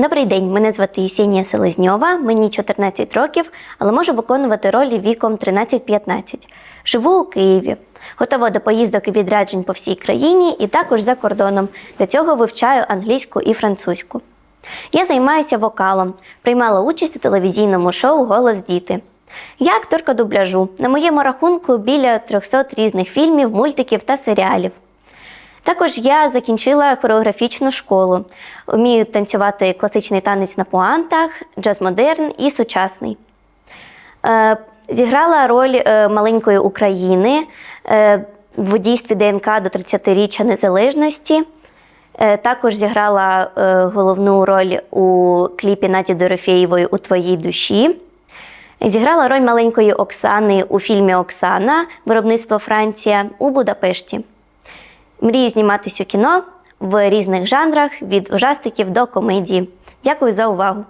Добрий день, мене звати Єсенія Селезньова, мені 14 років, але можу виконувати ролі віком 13-15. Живу у Києві. Готова до поїздок і відряджень по всій країні і також за кордоном. Для цього вивчаю англійську і французьку. Я займаюся вокалом, приймала участь у телевізійному шоу Голос діти. Я акторка дубляжу. На моєму рахунку біля 300 різних фільмів, мультиків та серіалів. Також я закінчила хореографічну школу. Вмію танцювати класичний танець на пуантах, джаз-модерн і сучасний. Е, зіграла роль е, маленької України е, в дійстві ДНК до 30-річчя незалежності. Також зіграла головну роль у кліпі Наді Дорофєєвої у твоїй душі. Зіграла роль маленької Оксани у фільмі Оксана виробництво Франція у Будапешті. Мрію зніматися у кіно в різних жанрах від ужастиків до комедії. Дякую за увагу!